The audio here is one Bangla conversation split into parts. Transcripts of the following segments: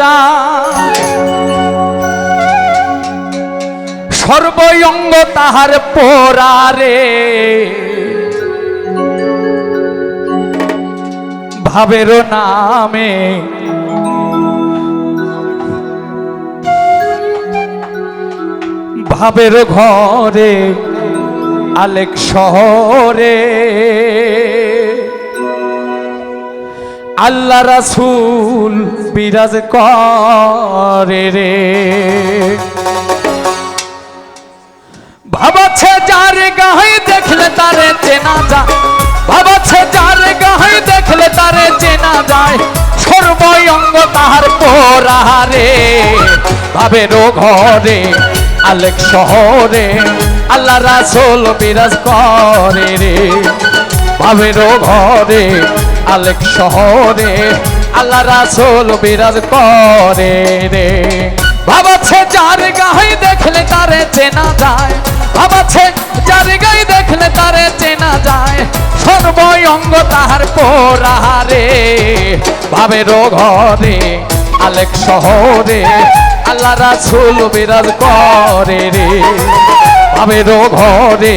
যায়। সর্বঙ্গ তাহার পোরারে ভাবের নামে ভাবের ঘরে আলেক শহরে আল্লাহ রাসুল বিরাজ করে রে। ভাবাচ্ছে যার গাহে দেখলে তারে চেনা যায়। ভাবাচ্ছে যার গাহে দেখলে তারে চেনা যায়। সর্বঙ্গ তাহার পোরারে ভাবেরও ঘরে, আলেক শহরে। আল্লাহ রাসুল বিরাজ করে রে। ভাবেরও ঘরে আলেক শহরে, আল্লাহ রাসূল বিরাজ করে রে। ভাবাচ্ছে যার গায়ে দেখলে তারে চেনা যায়, ভাবাচ্ছে যার গায়ে দেখলে তারে চেনা যায় সর্বঙ্গ তাহার পোরাহারে। ভাবেরও ঘরে আলেক শহরে, আল্লাহ রাসূল বিরাজ করে রে। ভাবেরও ঘরে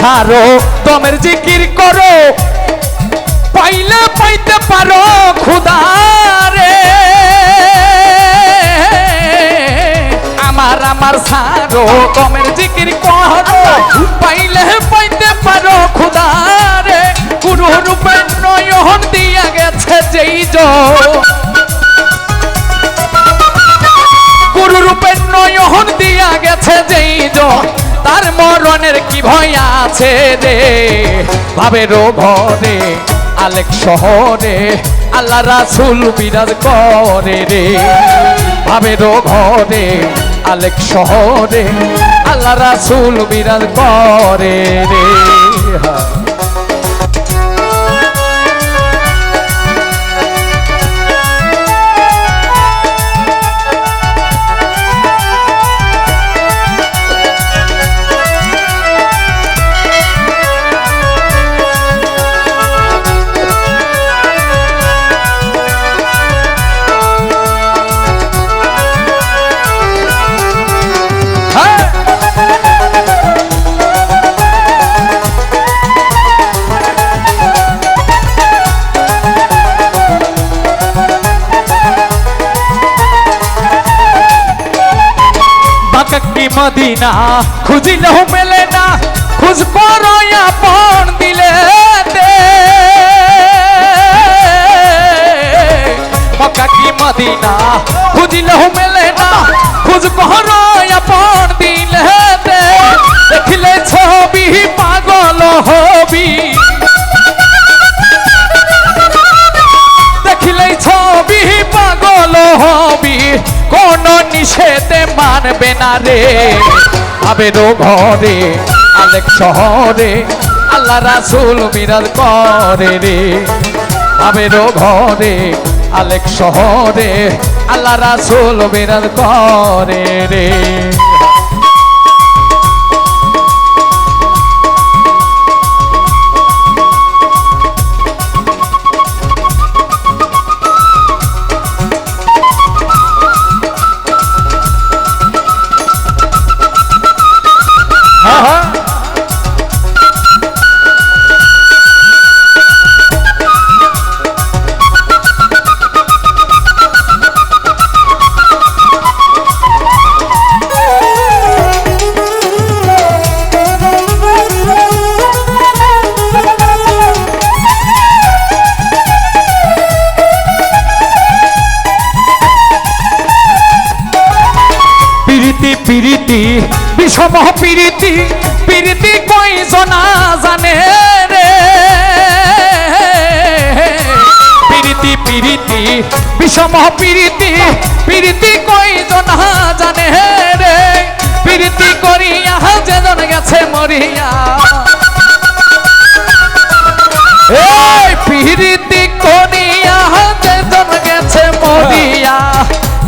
ছাড়ো তোমার জিকির করো। পাইলে পাইতে পারো খুদারে আমার আমার ছাড়ো তোমার জিকির করো। কি ভয় আছে রে। ভাবেরও ঘরে আলেক শহরে, আল্লাহ রাসুল বিরাজ করে রে। ভাবেরও ঘরে আলেক শহরে, আল্লাহ রাসুল বিরাজ করে রে। বাকাকি মদিনা খুঁজিলেও মেলে না, খুঁজ করো আপন দিলে দে। বাকাকি মদিনা খুঁজিলেও মেলে না, খুঁজ করো আপন দিলে দেখিলে ছবি পাগল হবি। দেখিলেই ছবি নিষেধে মানবে না রে। আবেরও ঘরে, আলেক শহরে, আল্লাহ রাসুল মিরাজ করে রে। আবেরও ঘরে, আলেক শহরে, আল্লাহ রাসুল মিরাজ করে রে। হ্যাঁ বিষম প্রীতি প্রীতি কই জনা জানে রে? প্রীতি প্রীতি বিষম প্রীতি প্রীতি কই জনা জানে রে? প্রীতি করিয়া যেজন গেছে মরিয়া। এই প্রীতি করিয়া যেজন গেছে মরিয়া,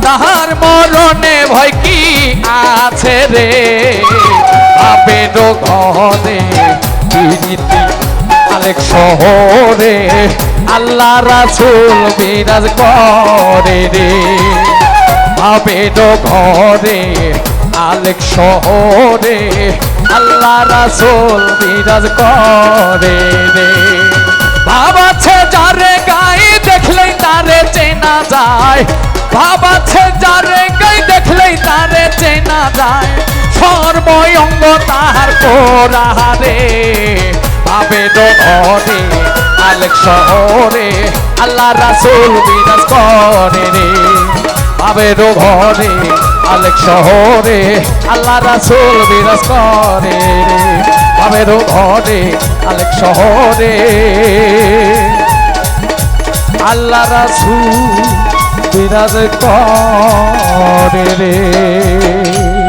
তাহার মরণে ভয় কি আছে রে? আলেক শহরে, আল্লাহ রাসুল বিরাজ করে রে। বাপের ঘরে আলেক শহরে, আল্লাহ রাসুল বিরাজ করে রে। ভাবাছে যারে গায়ে দেখলেই তারে চেনা যায়। ভাবাছে যারে গায়ে দেখলেই তারে চেনা যায়। সর্বঙ্গ তাহার কোরাহারে। ভাবে ঘরে আলেক শহরে, আল্লাহ রাসুল বিরাজ করে রে। ভাবের ঘরে আলেক শহরে, আল্লাহ রাসুল বিরাজ করে রে। ভাবের ঘরে আলেক শহরে। আল্লাহ রাসুল বিরাজ করে রে।